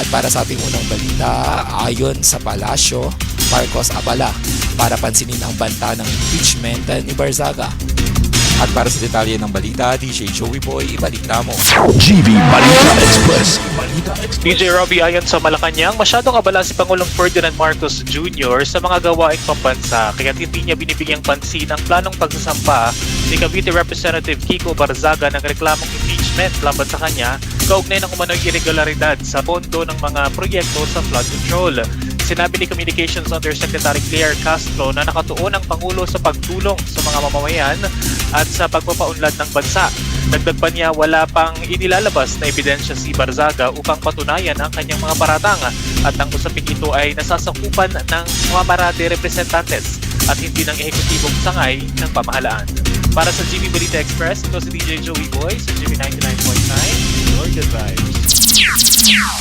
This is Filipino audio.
At para sa ating unang balita, ayon sa palasyo, Marcos abala para pansinin ang banta ng impeachment ni Barzaga. At para sa detalye ng balita, DJ Joey Boy, ibalik na mo. GB Balita Express. Balita Express. DJ Robbie ayon sa Malacanang, masyadong abala si Pangulong Ferdinand Marcos Jr. sa mga gawaing pambansa kaya hindi niya binibigyang pansin ang planong pagsasampa ni Cavite Representative Kiko Barzaga ng reklamong impeachment laban sa kanya kaugnay ng umano'y irregularidad sa pondo ng mga proyekto sa flood control. Sinabi ni Communications Undersecretary Claire Castro na nakatuon ang Pangulo sa pagtulong sa mga mamamayan at sa pagpapaunlad ng bansa. Dagdag pa niya wala pang inilalabas na ebidensya si Barzaga upang patunayan ang kanyang mga paratang at ang usaping ito ay nasasakupan ng mga marade representantes at hindi ng ehekutibong sangay ng pamahalaan. Para sa GB Balita Express, ito si DJ Joey Boy sa GB 99.9, Goodbye.